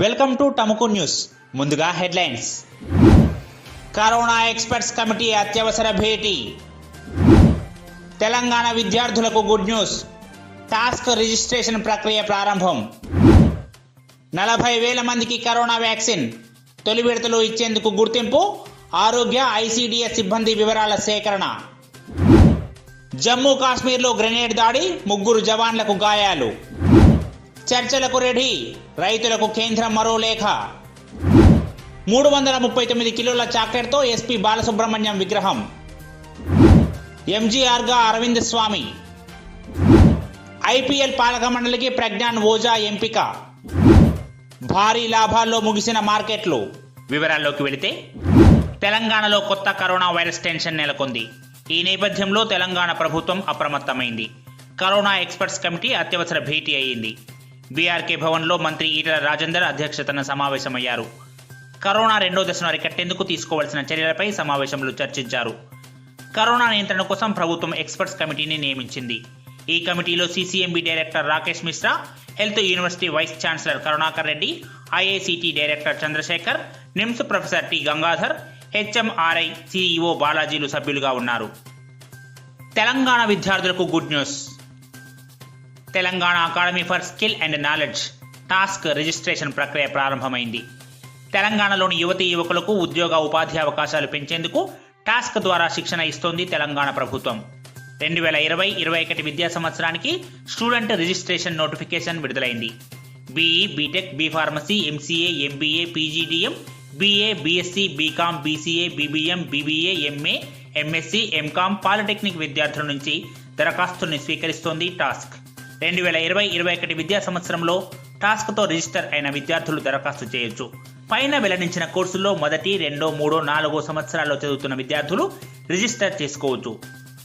Welcome to Tamuku news ముందుగా headlines corona experts committee అత్యవసర భేటీ. తెలంగాణ విద్యార్థులకు గుడ్ న్యూస్ టాస్క్ రిజిస్ట్రేషన్ ప్రక్రియ ప్రారంభం. నలభై వేల మందికి కరోనా వ్యాక్సిన్. తొలి విడతలు ఇచ్చేందుకు గుర్తింపు ఆరోగ్య ఐసీడీఎస్ సిబ్బంది వివరాల సేకరణ. జమ్మూ కాశ్మీర్లో గ్రెనేడ్ దాడి ముగ్గురు జవాన్లకు గాయాలు. చర్చలకు రెడీ. రైతులకు కేంద్రం మరో లేఖ. మూడు వందల ముప్పై తొమ్మిది కిలోల చాక్లెట్తో ఎస్పీ బాలసుబ్రహ్మణ్యం విగ్రహం. ఎంజీఆర్గా అరవింద్ స్వామి. ఐపీఎల్ పాలక మండలికి ప్రజ్ఞాన్ ఓజా ఎంపిక. భారీ లాభాల్లో ముగిసిన మార్కెట్లు. వివరాల్లోకి వెళితే తెలంగాణలో కొత్త కరోనా వైరస్ టెన్షన్ నెలకొంది. ఈ నేపథ్యంలో తెలంగాణ ప్రభుత్వం అప్రమత్తమైంది. కరోనా ఎక్స్పర్ట్స్ కమిటీ అత్యవసర భేటీ అయ్యింది. బీఆర్కే భవన్లో మంత్రి ఈటల రాజేందర్ అధ్యక్షతన సమావేశమయ్యారు. కరోనా రెండో దశను అరికట్టేందుకు తీసుకోవాల్సిన చర్యలపై సమావేశంలో చర్చించారు. కరోనా నియంత్రణ కోసం ప్రభుత్వం ఎక్స్పర్ట్స్ కమిటీని నియమించింది. ఈ కమిటీలో CCMB director Rakesh Mishra health university vice chancellor Karunakar Reddy IICT director Chandrashekar NIMS professor T Gangadhar HMRI CEO బాలాజీలు సభ్యులుగా ఉన్నారు. తెలంగాణ విద్యార్థులకు good news. Telangana academy for skill and knowledge TASK registration ప్రక్రియ ప్రారంభమైంది. తెలంగాణలోని యువతీ యువకులకు ఉద్యోగ ఉపాధి అవకాశాలు పెంచేందుకు టాస్క్ ద్వారా శిక్షణ ఇస్తోంది తెలంగాణ ప్రభుత్వం. రెండు వేల ఇరవై ఇరవై ఒకటి విద్యా సంవత్సరానికి స్టూడెంట్ రిజిస్ట్రేషన్ నోటిఫికేషన్ విడుదలైంది. BE BTech B pharmacy MCA MBA PGDM BA BSc BCom BCA BBM BBA MA MSc MCom polytechnic విద్యార్థుల నుంచి దరఖాస్తుల్ని స్వీకరిస్తోంది టాస్క్. రెండు వేల ఇరవై ఇరవై ఒకటి విద్యా సంవత్సరంలో టాస్క్తో రిజిస్టర్ అయిన విద్యార్థులు దరఖాస్తు చేయొచ్చు. పైన వెల్లడించిన కోర్సుల్లో మొదటి రెండో మూడో నాలుగో సంవత్సరాల్లో చదువుతున్న విద్యార్థులు రిజిస్టర్ చేసుకోవచ్చు.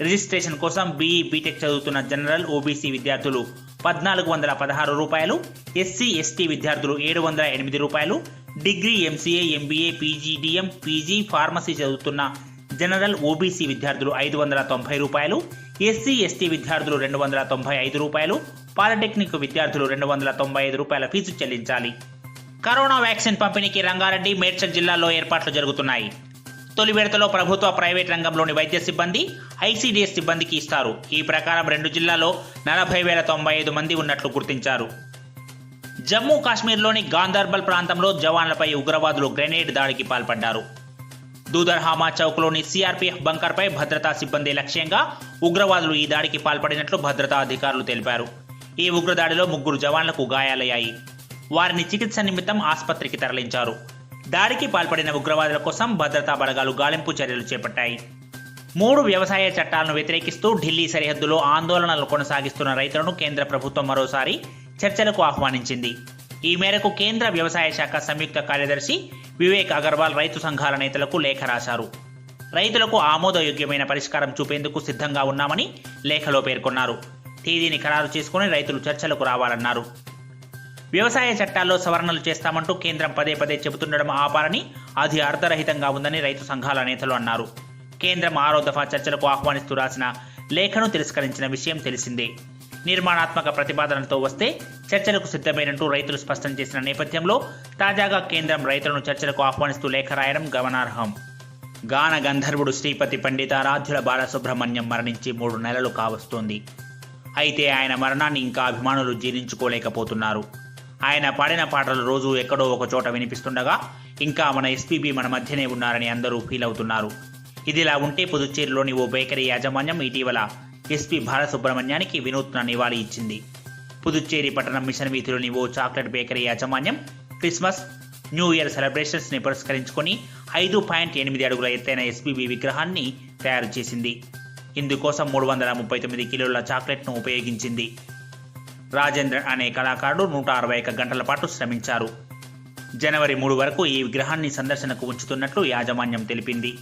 రిజిస్ట్రేషన్ కోసం బీఈ బీటెక్ చదువుతున్న జనరల్ ఓబీసీ విద్యార్థులు పద్నాలుగు వందల పదహారు రూపాయలు ఎస్సీ ఎస్టీ విద్యార్థులు ఏడు వందల ఎనిమిది రూపాయలు degree MCA MBA PGDM PG pharmacy చదువుతున్న జనరల్ ఓబీసీ విద్యార్థులు ఐదు వందల తొంభై రూపాయలు ఎస్సీ ఎస్టీ విద్యార్థులు రెండు వందల తొంభై ఐదు రూపాయలు పాలిటెక్నిక్ విద్యార్థులు రెండు వందల తొంభై ఐదు రూపాయల ఫీజు చెల్లించాలి. కరోనా వ్యాక్సిన్ పంపిణీకి రంగారెడ్డి మేడ్చల్ జిల్లాలో ఏర్పాట్లు జరుగుతున్నాయి. తొలి విడతలో ప్రభుత్వ ప్రైవేట్ రంగంలోని వైద్య సిబ్బంది ఐసీడీఎస్ సిబ్బందికి ఇస్తారు. ఈ ప్రకారం రెండు జిల్లాలో నలభై వేల తొంభై ఐదు మంది ఉన్నట్లు గుర్తించారు. జమ్మూ కాశ్మీర్లోని గాందర్బల్ ప్రాంతంలో జవాన్లపై ఉగ్రవాదులు గ్రెనేడ్ దాడికి పాల్పడ్డారు. దూదర్హామా చౌక్లోని సిఆర్పీఎఫ్ బంకర్పై భద్రతా సిబ్బంది లక్ష్యంగా ఉగ్రవాదులు ఈ దాడికి పాల్పడినట్లు భద్రతా అధికారులు తెలిపారు. ఈ ఉగ్రదాడిలో ముగ్గురు జవాన్లకు గాయాలయ్యాయి. వారిని చికిత్స నిమిత్తం ఆసుపత్రికి తరలించారు. దాడికి పాల్పడిన ఉగ్రవాదుల కోసం భద్రతా బలగాలు గాలింపు చర్యలు చేపట్టాయి. మూడు వ్యవసాయ చట్టాలను వ్యతిరేకిస్తూ ఢిల్లీ సరిహద్దులో ఆందోళనలు కొనసాగిస్తున్న రైతులను కేంద్ర ప్రభుత్వం మరోసారి చర్చలకు ఆహ్వానించింది. ఈ మేరకు కేంద్ర వ్యవసాయ శాఖ సంయుక్త కార్యదర్శి వివేక్ అగర్వాల్ రైతు సంఘాల నేతలకు లేఖ రాశారు. రైతులకు ఆమోదయోగ్యమైన పరిష్కారం చూపేందుకు సిద్ధంగా ఉన్నామని లేఖలో పేర్కొన్నారు. తేదీని ఖరారు చేసుకుని రైతులు చర్చలకు రావాలన్నారు. వ్యవసాయ చట్టాల్లో సవరణలు చేస్తామంటూ కేంద్రం పదే పదే చెబుతుండడం ఆపాలని అది అర్థరహితంగా ఉందని రైతు సంఘాల నేతలు అన్నారు. కేంద్రం ఆరో దఫా చర్చలకు ఆహ్వానిస్తూ రాసిన లేఖను తిరస్కరించిన విషయం తెలిసిందే. నిర్మాణాత్మక ప్రతిపాదనలతో వస్తే చర్చలకు సిద్ధమైనట్టు రైతులు స్పష్టం చేసిన నేపథ్యంలో తాజాగా కేంద్రం రైతులను చర్చలకు ఆహ్వానిస్తూ లేఖ రాయడం గమనార్హం. గాన గంధర్వుడు శ్రీపతి పండితారాధ్యుల బాలసుబ్రహ్మణ్యం మరణించి మూడు నెలలు కావస్తోంది. అయితే ఆయన మరణాన్ని ఇంకా అభిమానులు జీర్ణించుకోలేకపోతున్నారు. ఆయన పాడిన పాటలు రోజు ఎక్కడో ఒక చోట వినిపిస్తుండగా ఇంకా మన ఎస్పీబీ మన మధ్యనే ఉన్నారని అందరూ ఫీల్ అవుతున్నారు. ఇదిలా ఉంటే పుదుచ్చేరిలోని ఓ బేకరీ యాజమాన్యం ఇటీవల ఎస్పీ బాలసుబ్రహ్మణ్యానికి వినూత్న నివాళి ఇచ్చింది. పుదుచ్చేరి పట్టణం మిషన్ వీధిలోని ఓ చాక్లెట్ బేకరీ యాజమాన్యం క్రిస్మస్ న్యూ ఇయర్ సెలబ్రేషన్స్ని పురస్కరించుకొని ఐదు పాయింట్ ఎనిమిది అడుగుల ఎత్తైన ఎస్పీబీ విగ్రహాన్ని తయారు చేసింది. ఇందుకోసం మూడు వందల ముప్పై తొమ్మిది కిలోల చాక్లెట్ను ఉపయోగించింది. రాజేంద్రన్ అనే కళాకారుడు నూట అరవై ఒక గంటల పాటు శ్రమించారు. జనవరి మూడు వరకు ఈ విగ్రహాన్ని సందర్శనకు ఉంచుతున్నట్లు యాజమాన్యం తెలిపింది.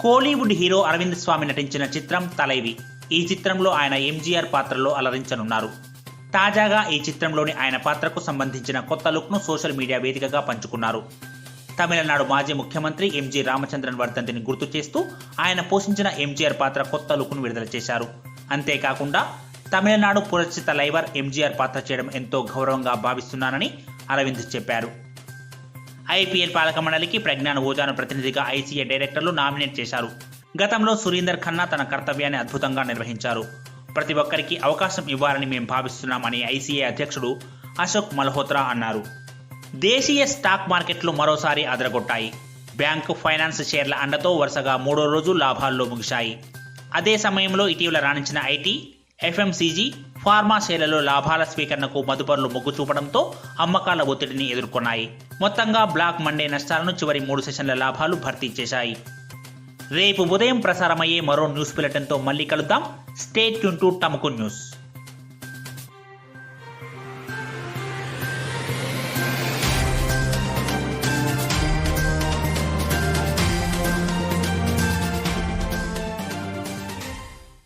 కోలీవుడ్ హీరో అరవింద్ స్వామి నటించిన చిత్రం తలైవి. ఈ చిత్రంలో ఆయన ఎంజీఆర్ పాత్రలో అలరించనున్నారు. తాజాగా ఈ చిత్రంలోని ఆయన పాత్రకు సంబంధించిన కొత్త లుక్ను సోషల్ మీడియా వేదికగా పంచుకున్నారు. తమిళనాడు మాజీ ముఖ్యమంత్రి ఎంజీ రామచంద్రన్ వర్ధంతిని గుర్తు చేస్తూ ఆయన పోషించిన ఎంజీఆర్ పాత్ర కొత్త లుక్ను విడుదల చేశారు. అంతేకాకుండా తమిళనాడు పురస్థిత లైవర్ ఎంజీఆర్ పాత్ర చేయడం ఎంతో గౌరవంగా భావిస్తున్నానని అరవింద్ చెప్పారు. ఐపీఎల్ పాలక మండలికి ప్రజ్ఞాన్ ఓజాను ప్రతినిధిగా ఐసీఏ డైరెక్టర్లు నామినేట్ చేశారు. గతంలో సురీందర్ ఖన్నా తన కర్తవ్యాన్ని అద్భుతంగా నిర్వహించారు. ప్రతి ఒక్కరికి అవకాశం ఇవ్వాలని మేము భావిస్తున్నామని ఐసీఏ అధ్యక్షుడు అశోక్ మల్హోత్రా అన్నారు. దేశీయ స్టాక్ మార్కెట్లు మరోసారి అదరగొట్టాయి. బ్యాంకు ఫైనాన్స్ షేర్ల అండతో వరుసగా మూడో రోజు లాభాల్లో ముగిశాయి. అదే సమయంలో ఇటీవల రాణించిన ఐటీ ఎఫ్ఎంసీజీ ఫార్మా షేర్లలో లాభాల స్వీకరణకు మదుపరులు మొగ్గు చూపడంతో అమ్మకాల ఒత్తిడిని ఎదుర్కొన్నాయి. మొత్తంగా బ్లాక్ మండే నష్టాలను చివరి మూడు సెషన్ల లాభాలు భర్తీ చేశాయి. రేపు ఉదయం ప్రసారమయ్యే మరో న్యూస్ బులెటిన్తో మళ్ళీ కలుద్దాం. Stay tuned to Tamuku news